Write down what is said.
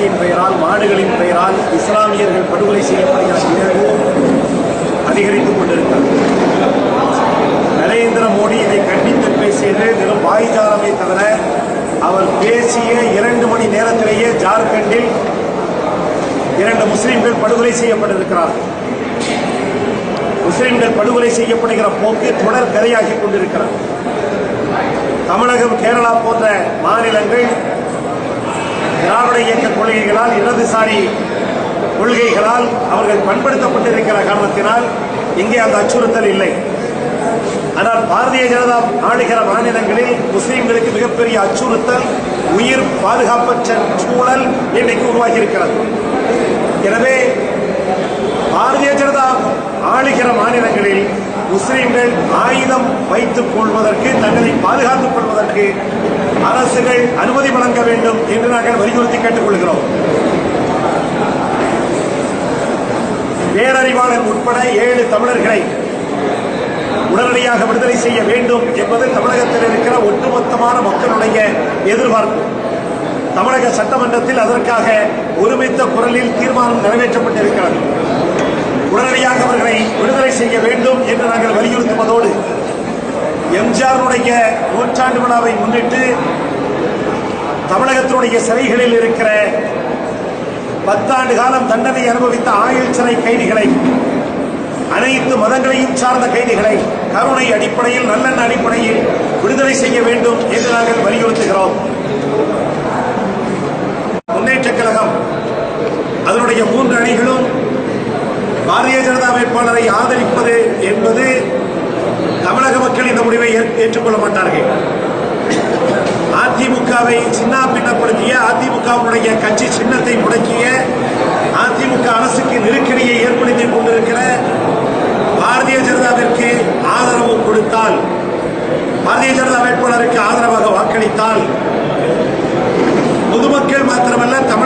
ஆட்டிறைச்சியின் பெயரால் மாடுகளின் பெயரால் இஸ்லாமியர்கள் படுகொலை செய்யப்படுகிற நிகழ்வு அதிகரித்துக் கொண்டிருக்கிறது. நரேந்திர மோடி இதை கண்டித்து பேசியது வெறும் வாய்ஜாலமே தவிர அவர் பேசிய இரண்டு மணி நேரத்திலேயே ஜார்க்கண்டில் இரண்டு முஸ்லிம்கள் படுகொலை செய்யப்பட்டிருக்கிறார்கள் முஸ்லிம்கள் படுகொலை செய்யப்படுகிற போக்கு தொடர் கதையாகி கொண்டிருக்கிறது. தமிழகம் கேரளா போன்ற மாநிலங்கள் திராவிட இயக்க கொள்கைகளால் இடதுசாரி கொள்கைகளால் அவர்கள் பண்படுத்தப்பட்டிருக்கிற காரணத்தினால் இங்கே அந்த அச்சுறுத்தல் இல்லை. ஆனால் பாரதிய ஜனதா ஆளுகிற மாநிலங்களில் முஸ்லீம்களுக்கு மிகப்பெரிய அச்சுறுத்தல் உயிர் பாதுகாப்பற்ற சூழல் இன்றைக்கு உருவாகி இருக்கிறது எனவே பாரதிய ஜனதா ஆளுகிற மாநிலங்களில் முஸ்லீம்கள் ஆயுதம் வைத்துக் கொள்வதற்கு தங்களை பாதுகாத்துக் கொள்வதற்கு அரசுகள் அனுமதி வழங்க வேண்டும் என்று நாங்கள் வலியுறுத்தி கேட்டுக் கொள்கிறோம் பேரறிவாளன் உட்பட ஏழு தமிழர்களை உடனடியாக விடுதலை செய்ய வேண்டும் என்பது தமிழகத்தில் இருக்கிற ஒட்டுமொத்தமான மக்களுடைய எதிர்பார்ப்பு. தமிழக சட்டமன்றத்தில் அதற்காக ஒருமித்த குரலில் தீர்மானம் நிறைவேற்றப்பட்டிருக்கிறது. உடனடியாக அவர்களை விடுதலை செய்ய வேண்டும் எம்ஜிஆருடைய நூற்றாண்டு விழாவை முன்னிட்டு தமிழகத்தினுடைய சிறைகளில் இருக்கிற பத்தாண்டு காலம் தண்டனை அனுபவித்த ஆயுள் சிறை கைதிகளை அனைத்து மதங்களையும் சார்ந்த கைதிகளை கருணை அடிப்படையில் நல்லெண்ண அடிப்படையில் விடுதலை செய்ய வேண்டும் என்று நாங்கள் வலியுறுத்துகிறோம். முன்னேற்ற கழகம் அதனுடைய மூன்று அணிகளும் பாரதிய ஜனதா வேட்பாளரை ஆதரிப்பது என்பது தமிழக மக்களின் முடிவை ஏற்றுக்கொள்ள மாட்டார்கள் அதிமுகவை சின்ன பின்னப்படுத்திய அதிமுகவுடைய கட்சி சின்னத்தை முடக்கிய அதிமுக அரசுக்கு நெருக்கடியை ஏற்படுத்தி கொண்டிருக்கிற பாரதிய ஜனதாவிற்கு ஆதரவு கொடுத்தால் பாரதிய ஜனதா வேட்பாளருக்கு ஆதரவாக வாக்களித்தால் பொதுமக்கள் மாத்திரமல்ல தமிழக மாத்திரமல்ல